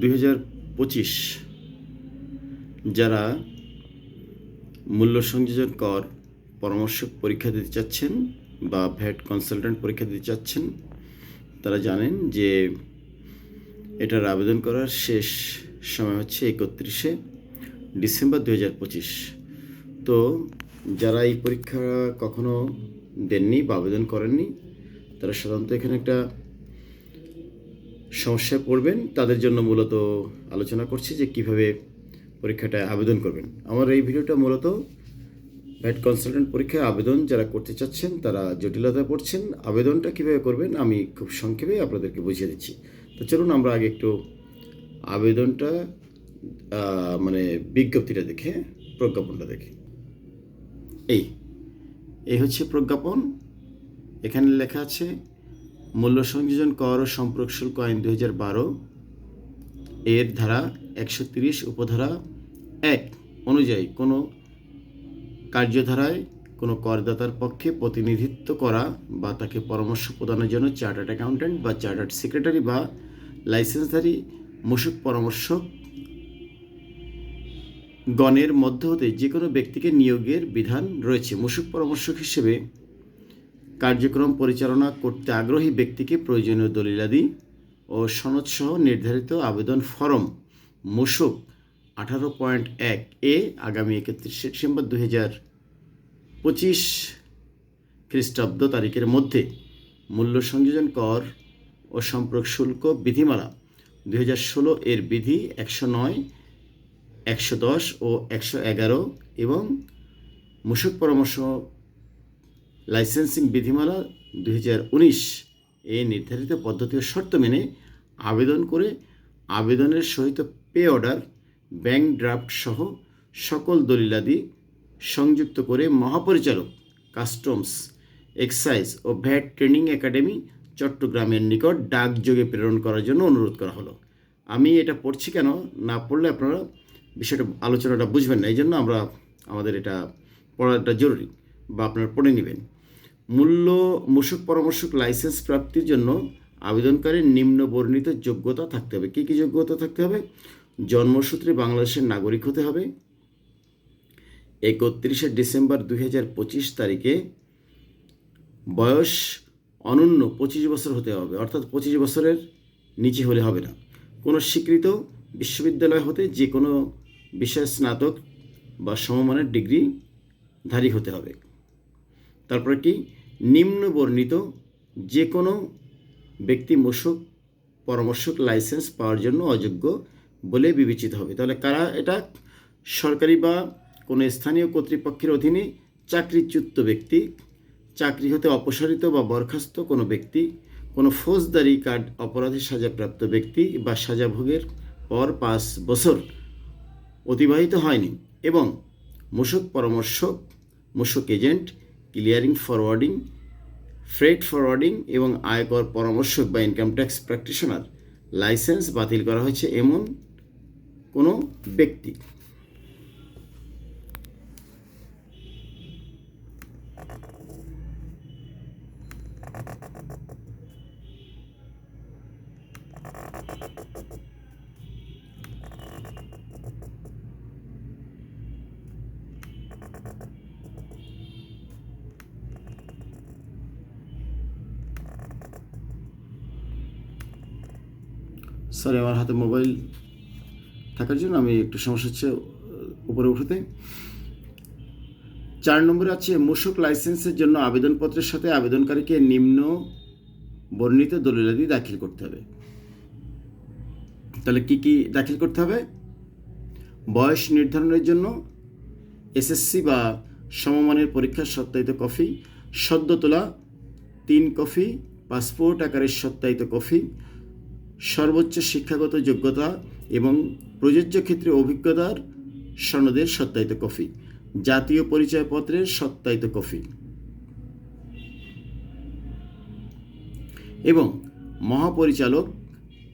দুই হাজার পঁচিশ, যারা মূল্য সংযোজন কর পরামর্শক পরীক্ষা দিতে চাচ্ছেন বা ভ্যাট কনসালট্যান্ট পরীক্ষা দিতে চাচ্ছেন, তারা জানেন যে এটার আবেদন করার শেষ সময় হচ্ছে একত্রিশে ডিসেম্বর দু হাজার পঁচিশ। তো যারা এই পরীক্ষা কখনো দেননি বা আবেদন করেননি, তারা সাধারণত এখানে একটা সমস্যায় পড়বেন, তাদের জন্য মূলত আলোচনা করছি যে কীভাবে পরীক্ষাটা আবেদন করবেন। আমার এই ভিডিওটা মূলত ভ্যাট কনসালটেন্ট পরীক্ষায় আবেদন যারা করতে চাচ্ছেন, তারা জটিলতায় পড়ছেন, আবেদনটা কীভাবে করবেন আমি খুব সংক্ষেপে আপনাদেরকে বুঝিয়ে দিচ্ছি। তো চলুন আমরা আগে একটু আবেদনটা মানে বিজ্ঞপ্তিটা দেখে, প্রজ্ঞাপনটা দেখি। এই এই হচ্ছে প্রজ্ঞাপন। এখানে লেখা আছে মূল্য সংযোজন কর ও সম্পর্ক শুল্ক আইন দুই হাজার বারো এর ধারা একশো তিরিশ উপধারা এক অনুযায়ী কোনো কার্যধারায় কোনো করদাতার পক্ষে প্রতিনিধিত্ব করা বা তাকে পরামর্শ প্রদানের জন্য চার্টার্ড অ্যাকাউন্ট্যান্ট বা চার্টার্ড সেক্রেটারি বা লাইসেন্সধারী মুসুক পরামর্শক গণের মধ্য হতে যে কোনো ব্যক্তিকে নিয়োগের বিধান রয়েছে। মুসুক পরামর্শক হিসেবে কার্যক্রম পরিচালনা করতে আগ্রহী ব্যক্তিকে প্রয়োজনীয় দলিলাদি ও সনদসহ নির্ধারিত আবেদন ফরম মুসুক আঠারো পয়েন্ট এক এ আগামী একত্রিশে ডিসেম্বর দু হাজার পঁচিশ খ্রিস্টাব্দ তারিখের মধ্যে মূল্য সংযোজন কর ও সম্পর্ক শুল্ক বিধিমালা দু হাজার ষোলো এর বিধি একশো নয়, একশো দশ ও একশো এগারো এবং মূসক পরামর্শ লাইসেন্সিং বিধিমালা দুই হাজার উনিশ এ নির্ধারিত পদ্ধতি ও শর্ত মেনে আবেদন করে আবেদনের সহিত পে অর্ডার, ব্যাংক ড্রাফট সহ সকল দলিলাদি সংযুক্ত করে মহাপরিচালক কাস্টমস এক্সাইজ ও ভ্যাট ট্রেনিং একাডেমি চট্টগ্রামের নিকট ডাকযোগে প্রেরণ করার জন্য অনুরোধ করা হলো। আমি এটা পড়ছি কেন? না পড়লে আপনারা বিষয়টা, আলোচনাটা বুঝবেন না। এই জন্য আমরা আমাদের এটা পড়াটা জরুরি বা আপনারা পড়ে নেবেন। মূল্য, মূসক পরামর্শক লাইসেন্স প্রাপ্তির জন্য আবেদনকারীর নিম্ন বর্ণিত যোগ্যতা থাকতে হবে। কী কী যোগ্যতা থাকতে হবে? জন্মসূত্রে বাংলাদেশের নাগরিক হতে হবে। একত্রিশে ডিসেম্বর দুই হাজার পঁচিশ তারিখে বয়স অনন্য পঁচিশ বছর হতে হবে, অর্থাৎ পঁচিশ বছরের নিচে হলে হবে না। কোনো স্বীকৃত বিশ্ববিদ্যালয় হতে যে কোনো বিষয়ে স্নাতক বা সমমানের ডিগ্রি ধারী হতে হবে। তারপরে কি? নিম্ন বর্ণিত যে কোনো ব্যক্তি মূসক, পরামর্শক লাইসেন্স পাওয়ার জন্য অযোগ্য বলে বিবেচিত হবে। তাহলে কারা এটা? সরকারি বা কোনো স্থানীয় কর্তৃপক্ষের অধীনে চাকরিচ্যুত ব্যক্তি, চাকরি হতে অপসারিত বা বরখাস্ত কোনো ব্যক্তি, কোনো ফৌজদারি কার্ড অপরাধের সাজাপ্রাপ্ত ব্যক্তি বা সাজা ভোগের পর পাঁচ বছর অতিবাহিত হয়নি এবং মূসক, পরামর্শক, মূসক agent clearing forwarding freight forwarding এবং আয়কর পরামর্শক বা ইনকাম ট্যাক্স প্র্যাকটিশনার লাইসেন্স বাতিল করা হয়েছে এমন কোনো ব্যক্তি। সরি আমার হাতে মোবাইল থাকার জন্য আমি একটু সমস্যা হচ্ছে উপরে উঠতে। চার নম্বরে আছে, মূসক লাইসেন্সের জন্য আবেদনপত্রের সাথে আবেদনকারীকে নিম্ন বর্ণিত দলিলাদি দাখিল করতে হবে। তাহলে কি কি দাখিল করতে হবে? বয়স নির্ধারণের জন্য এসএসসি বা সমমানের পরীক্ষার সত্যায়িত কপি, সদ্য তোলা তিন কপি, পাসপোর্ট আকারের সত্যায়িত কপি সর্বোচ্চ শিক্ষাগত যোগ্যতা এবং প্রযোজ্য ক্ষেত্রে অভিজ্ঞতার সনদের সত্যায়িত কপি, জাতীয় পরিচয়পত্রের সত্যায়িত কপি। এবং মহাপরিচালক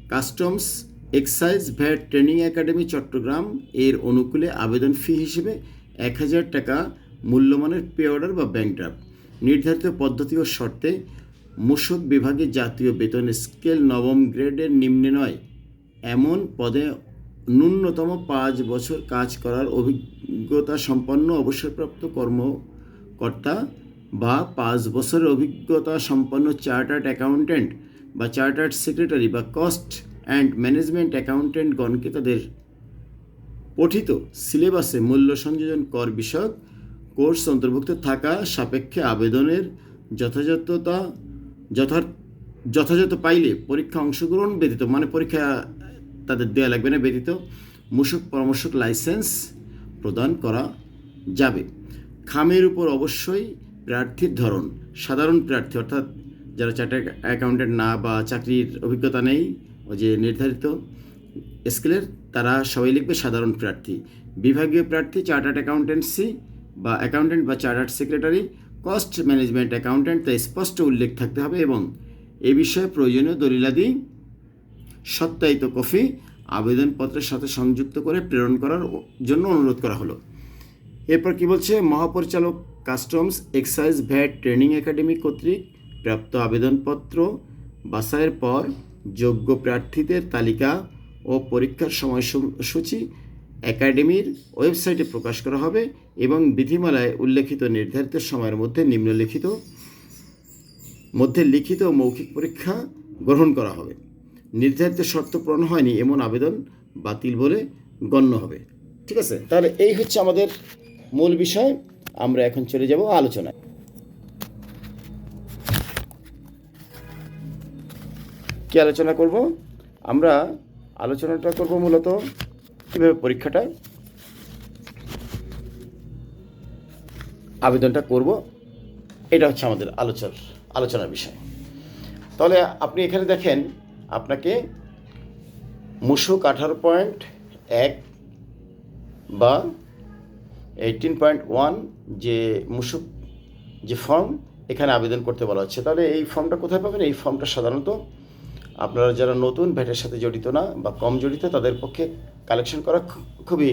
customs excise VAT training academy Chittagong এর অনুকূলে আবেদন ফি হিসেবে এক হাজার টাকা মূল্যমানের পে অর্ডার বা ব্যাংক ড্রাফট, নির্ধারিত পদ্ধতি ও শর্তে মূসক বিভাগে জাতীয় বেতন স্কেল নবম গ্রেডের নিম্নে নয়। এমন পদে ন্যূনতম পাঁচ বছর কাজ করার অভিজ্ঞতা সম্পন্ন অবসরপ্রাপ্ত কর্মকর্তা বা পাঁচ বছরের অভিজ্ঞতা সম্পন্ন চার্টার্ড অ্যাকাউন্ট্যান্ট বা চার্টার্ড সেক্রেটারি বা কস্ট অ্যান্ড ম্যানেজমেন্ট অ্যাকাউন্ট্যান্টগণকে তাদের পঠিত সিলেবাসে মূল্য সংযোজন কর বিষয়ক কোর্স অন্তর্ভুক্ত থাকা সাপেক্ষে আবেদনের যথাযথতা যথাযথ পাইলে পরীক্ষা অংশগ্রহণ ব্যতীত মানে পরীক্ষা তাদের দেওয়া লাগবে না ব্যতীত, মূসক পরামর্শক লাইসেন্স প্রদান করা যাবে। খামের উপর অবশ্যই প্রার্থীর ধরন, সাধারণ প্রার্থী, অর্থাৎ যারা চার্টার অ্যাকাউন্টেন্ট না বা চাকরির অভিজ্ঞতা নেই ওই যে নির্ধারিত স্কেলের, তারা সবাই লিখবে সাধারণ প্রার্থী। বিভাগীয় প্রার্থী, চার্টার্ড অ্যাকাউন্টেন্সি বা অ্যাকাউন্টেন্ট বা chartered secretary cost management accountant তা স্পষ্ট উল্লেখ থাকতে হবে এবং এ বিষয়ে প্রয়োজনীয় দলিলাদি, সত্যায়িত কপি, আবেদনপত্রের সাথে সংযুক্ত করে প্রেরণ করার জন্য অনুরোধ করা হলো। এরপর কি বলছে? মহাপরিচালক customs excise VAT training academy কর্তৃক প্রাপ্ত আবেদনপত্র বাছাইয়ের পর যোগ্য প্রার্থীদের তালিকা ও পরীক্ষার সময়সূচি একাডেমির ওয়েবসাইটে প্রকাশ করা হবে। এবং বিধিমালায় উল্লেখিত নির্ধারিত সময়ের মধ্যে নিম্নলিখিত, মধ্যে লিখিত মৌখিক পরীক্ষা গ্রহণ করা হবে। নির্ধারিত শর্ত পূরণ হয়নি এমন আবেদন বাতিল বলে গণ্য হবে। ঠিক আছে? তাহলে এই হচ্ছে আমাদের মূল বিষয়। আমরা এখন চলে যাব আলোচনায়। কি আলোচনা করব? আমরা আলোচনাটা করব মূলত কীভাবে পরীক্ষাটা আবেদনটা করব। এটা হচ্ছে আমাদের আলোচনার আলোচনার বিষয়। তাহলে আপনি এখানে দেখেন, আপনাকে মুসুক আঠারো পয়েন্ট এক বা এইটিন পয়েন্ট ওয়ান যে মুসুক, যে ফর্ম, এখানে আবেদন করতে বলা হচ্ছে। তাহলে এই ফর্মটা কোথায় পাবেন? এই ফর্মটা সাধারণত আপনারা যারা নতুন ভ্যাটের সাথে জড়িত না বা কম জড়িত, তাদের পক্ষে কালেকশন করা খুবই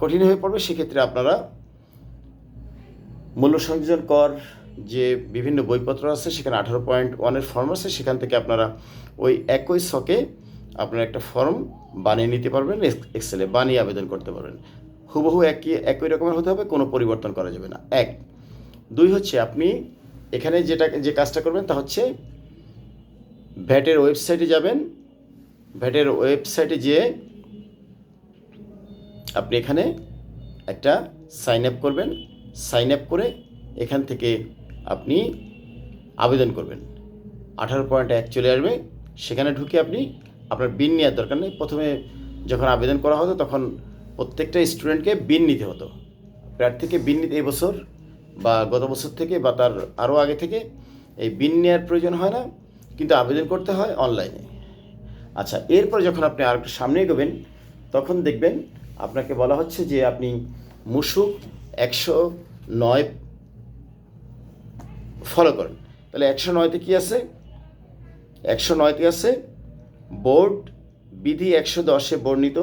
কঠিন হয়ে পড়বে। সেক্ষেত্রে আপনারা মূল্য সংযোজন কর যে বিভিন্ন বইপত্র আছে, সেখানে আঠারো পয়েন্ট ওয়ানের ফর্ম আছে, সেখান থেকে আপনারা ওই একই শকে আপনারা একটা ফর্ম বানিয়ে নিতে পারবেন এক্সেলে বানিয়ে আবেদন করতে পারবেন। হুবহু একই একই রকমের হতে হবে, কোনো পরিবর্তন করা যাবে না। এক। দুই হচ্ছে আপনি এখানে যেটা, যে কাজটা করবেন তা হচ্ছে ভ্যাটের ওয়েবসাইটে যাবেন। ভ্যাটের ওয়েবসাইটে যেয়ে আপনি এখানে একটা সাইন আপ করবেন। সাইন আপ করে এখান থেকে আপনি আবেদন করবেন। আঠারো পয়েন্ট এক চলে আসবে। সেখানে ঢুকে আপনি আপনার বিন নেওয়ার দরকার নেই। প্রথমে যখন আবেদন করা হতো তখন প্রত্যেকটা স্টুডেন্টকে বিন নিতে হতো। প্রার্থীকে বিন নিতে এবছর বা গত বছর থেকে বা তার আরও আগে থেকে এই বিন নেওয়ার প্রয়োজন হয় না। কিন্তু আবেদন করতে হয় অনলাইনে আচ্ছা এরপর যখন আপনি আর সামনে এগোবেন, তখন দেখবেন আপনাকে বলা হচ্ছে যে আপনি মুসুক একশো নয় ফলো করেন। তাহলে একশো নয়তে কী আছে? একশো নয়তে আছে বোর্ড বিধি একশো দশে বর্ণিত,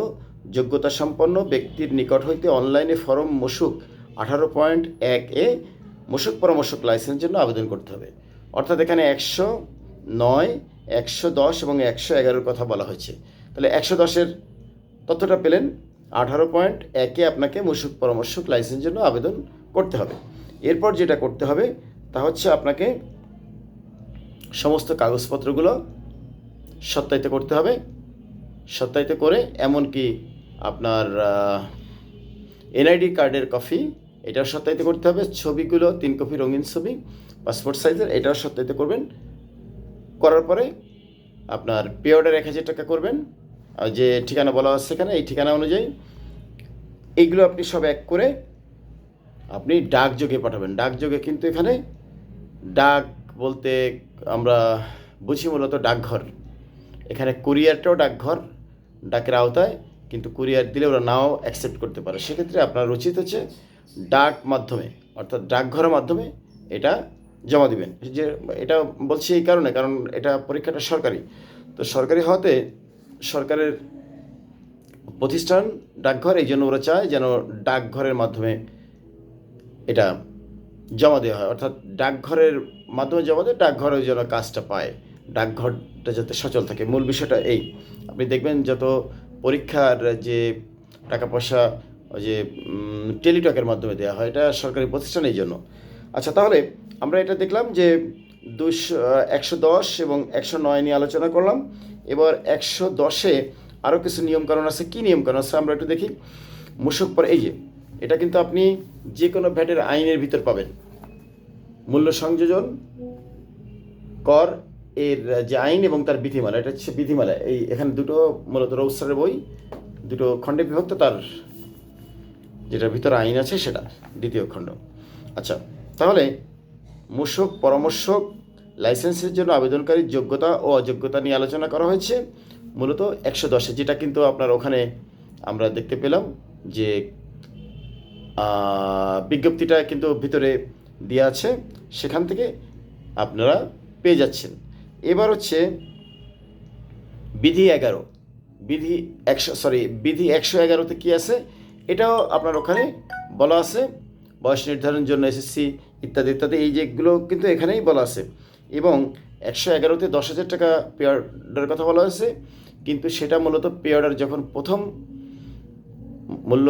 যোগ্যতা সম্পন্ন ব্যক্তির নিকট হইতে অনলাইনে ফরম মশুক আঠারো পয়েন্ট এক এ মশুক পরামর্শক লাইসেন্সের জন্য আবেদন করতে হবে। অর্থাৎ এখানে একশো নয়, একশো দশ এবং একশো এগারোর কথা বলা হয়েছে। তাহলে একশো দশের তথ্যটা পেলেন। আঠারো পয়েন্ট একে আপনাকে মশুক পরামর্শক লাইসেন্সের জন্য আবেদন করতে হবে। এরপর যেটা করতে হবে, তা হচ্ছে আপনাকে সমস্ত কাগজপত্রগুলো সত্যায়িত করতে হবে। সত্যায়িত করে এমনকি আপনার এনআইডি কার্ডের কপি, এটাও সত্যায়িত করতে হবে। ছবিগুলো, তিন কপি রঙিন ছবি, পাসপোর্ট সাইজের, এটাও সত্যায়িত করবেন। করার পরে আপনার পে অর্ডার এক হাজার টাকা করবেন। আর যে ঠিকানা বলা হচ্ছে সেখানে এই ঠিকানা অনুযায়ী এইগুলো আপনি সব এক করে আপনি ডাকযোগে পাঠাবেন। ডাকযোগে কিন্তু এখানে ডাক বলতে আমরা বুঝি মূলত ডাকঘর। এখানে কুরিয়ারটাও ডাকঘর, ডাকের আওতায়, কিন্তু কুরিয়ার দিলে ওরা নাও অ্যাকসেপ্ট করতে পারে। সেক্ষেত্রে আপনার উচিত হচ্ছে ডাক মাধ্যমে, অর্থাৎ ডাকঘরের মাধ্যমে এটা জমা দিবেন। যে এটা বলছি এই কারণে, কারণ এটা পরীক্ষাটা সরকারি। তো সরকারি হওয়াতে সরকারের প্রতিষ্ঠান, ডাকঘর, এই জন্য ওরা চায় যেন ডাকঘরের মাধ্যমে এটা জমা দেওয়া হয়। অর্থাৎ ডাকঘরের মাধ্যমে জমা দেয়, ডাকঘরের যেন কাজটা পায়, ডাকঘরটা যাতে সচল থাকে। মূল বিষয়টা এই। আপনি দেখবেন যত পরীক্ষার যে টাকা পয়সা ওই যে টেলিটকের মাধ্যমে দেওয়া হয়, এটা সরকারি প্রতিষ্ঠান এই জন্য। আচ্ছা তাহলে আমরা এটা দেখলাম যে দুশো একশো দশ এবং একশো নয় নিয়ে আলোচনা করলাম। এবার একশো দশে আরও কিছু নিয়মকানুন আছে। কী নিয়মকানুন আছে? আমরা একটু দেখি। মূসক পর, এই যে এটা কিন্তু আপনি যে কোনো ভ্যাটের আইনের ভিতর পাবেন। মূল্য সংযোজন, কর, এর যে আইন এবং তার বিধিমালা, এটা হচ্ছে বিধিমালা। এই এখানে দুটো মূলত রৌসারের বই, দুটো খণ্ডে বিভক্ত, তার যেটার ভিতরে আইন আছে সেটা, দ্বিতীয় খণ্ড। আচ্ছা তাহলে মূসক, পরামর্শক, লাইসেন্সের জন্য আবেদনকারীর যোগ্যতা ও অযোগ্যতা নিয়ে আলোচনা করা হয়েছে। মূলত একশো দশে, যেটা কিন্তু আপনার ওখানে আমরা দেখতে পেলাম যে বিজ্ঞপ্তিটা কিন্তু ভিতরে দেওয়া আছে। সেখান থেকে আপনারা পেয়ে যাচ্ছেন। এবার হচ্ছে বিধি এগারো। বিধি একশো সরি বিধি একশো এগারোতে কী আছে? এটাও আপনার ওখানে বলা আছে। বয়স নির্ধারণের জন্য এসএসসি ইত্যাদি ইত্যাদি, এই যেগুলো কিন্তু এখানেই বলা আছে। এবং একশো এগারোতে দশ হাজার টাকা পে অর্ডারের কথা বলা হয়েছে। কিন্তু সেটা মূলত পে অর্ডার যখন প্রথম মূল্য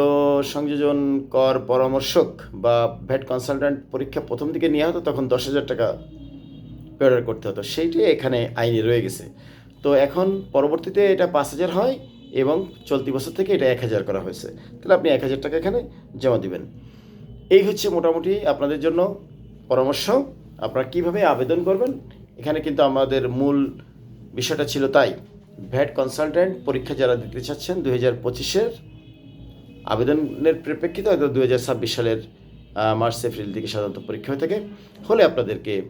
সংযোজন কর পরামর্শক বা ভ্যাট কনসালট্যান্ট পরীক্ষা প্রথম দিকে নেওয়া হতো, তখন দশ হাজার টাকা পে অর্ডার করতে হতো। সেইটাই এখানে আইনে রয়ে গেছে। তো এখন পরবর্তীতে এটা পাঁচ হাজার হয় এবং চলতি বছর থেকে এটা এক হাজার করা হয়েছে। তাহলে আপনি এক হাজার টাকা এখানে জমা দিবেন। এই হচ্ছে মোটামুটি আপনাদের জন্য পরামর্শ। আপনারা কীভাবে আবেদন করবেন? এখানে কিন্তু আমাদের মূল বিষয়টা ছিল তাই। ভ্যাট কনসালট্যান্ট পরীক্ষা যারা দিতে চাচ্ছেন দু হাজার পঁচিশের আবেদনের পরিপ্রেক্ষিতে হয়তো দু হাজার ছাব্বিশ সালের মার্চ, এপ্রিল দিকে সাধারণত পরীক্ষা হয়ে থাকে। হলে আপনাদেরকে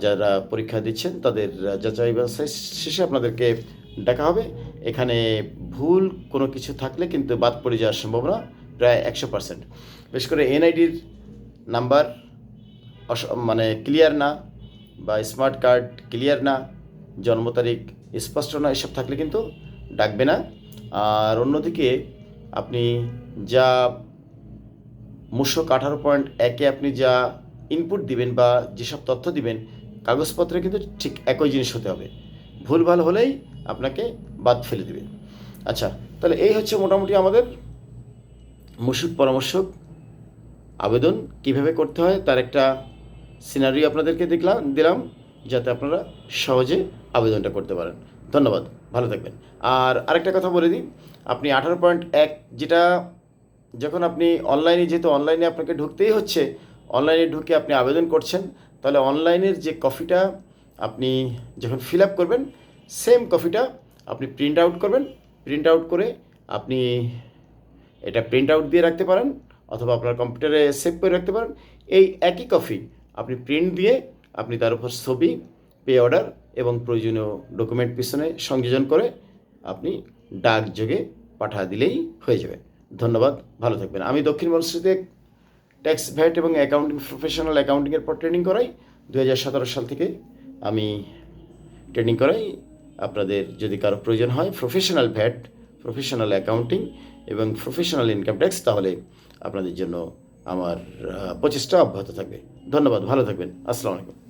যারা পরীক্ষা দিচ্ছেন তাদের যাচাই বাছাই শেষে আপনাদেরকে ডাকা হবে। এখানে ভুল কোনো কিছু থাকলে কিন্তু বাদ পড়ে যাওয়ার সম্ভাবনা প্রায় একশো পার্সেন্ট। বিশেষ করে এনআইডির নাম্বার অস- মানে ক্লিয়ার না বা স্মার্ট কার্ড ক্লিয়ার না, জন্ম তারিখ স্পষ্ট না, এসব থাকলে কিন্তু ডাকবে না। আর অন্যদিকে আপনি যা মুশো আঠারো পয়েন্ট একে আপনি যা ইনপুট দিবেন বা যেসব তথ্য দিবেন, কাগজপত্রে কিন্তু ঠিক একই জিনিস হতে হবে। ভুলভাল হলেই আপনাকে বাদ ফেলে দেবে। আচ্ছা তাহলে এই হচ্ছে মোটামুটি আমাদের মূসক পরামর্শক আবেদন, কীভাবে করতে হয় তার একটা সিনারি আপনাদেরকে দেখলাম, দিলাম, যাতে আপনারা সহজে আবেদনটা করতে পারেন। ধন্যবাদ। ভালো থাকবেন। আর আরেকটা কথা বলে দিই, আপনি আঠারো পয়েন্ট এক যেটা যখন আপনি অনলাইনে যেহেতু অনলাইনে আপনাকে ঢুকতেই হচ্ছে অনলাইনে ঢুকে আপনি আবেদন করছেন, তাহলে অনলাইনের যে কপিটা আপনি যখন ফিল আপ করবেন সেম কপিটা আপনি প্রিন্ট আউট করবেন। প্রিন্ট আউট করে আপনি এটা প্রিন্ট আউট দিয়ে রাখতে পারেন, অথবা আপনার কম্পিউটারে সেভ করে রাখতে পারেন। এই একই কপি আপনি প্রিন্ট দিয়ে আপনি তার উপর ছবি পে অর্ডার এবং প্রয়োজনীয় ডকুমেন্ট পিছনে সংযোজন করে আপনি ডাক যোগে পাঠা দিলেই হয়ে যাবে। ধন্যবাদ, ভালো থাকবেন। আমি দক্ষিণ মনস্রিতে ট্যাক্স ভ্যাট এবং অ্যাকাউন্টিং প্রফেশনাল অ্যাকাউন্টিংয়ের পর ট্রেনিং করাই। দু হাজার সতেরো সাল থেকে আমি ট্রেনিং করাই। আপনাদের যদি কারও প্রয়োজন হয় প্রফেশনাল ভ্যাট প্রফেশনাল অ্যাকাউন্টিং এবং প্রফেশনাল ইনকাম ট্যাক্স তাহলে আপনাদের জন্য আমার প্রচেষ্টা অব্যাহত থাকবে। ধন্যবাদ, ভালো থাকবেন। আসসালামু আলাইকুম।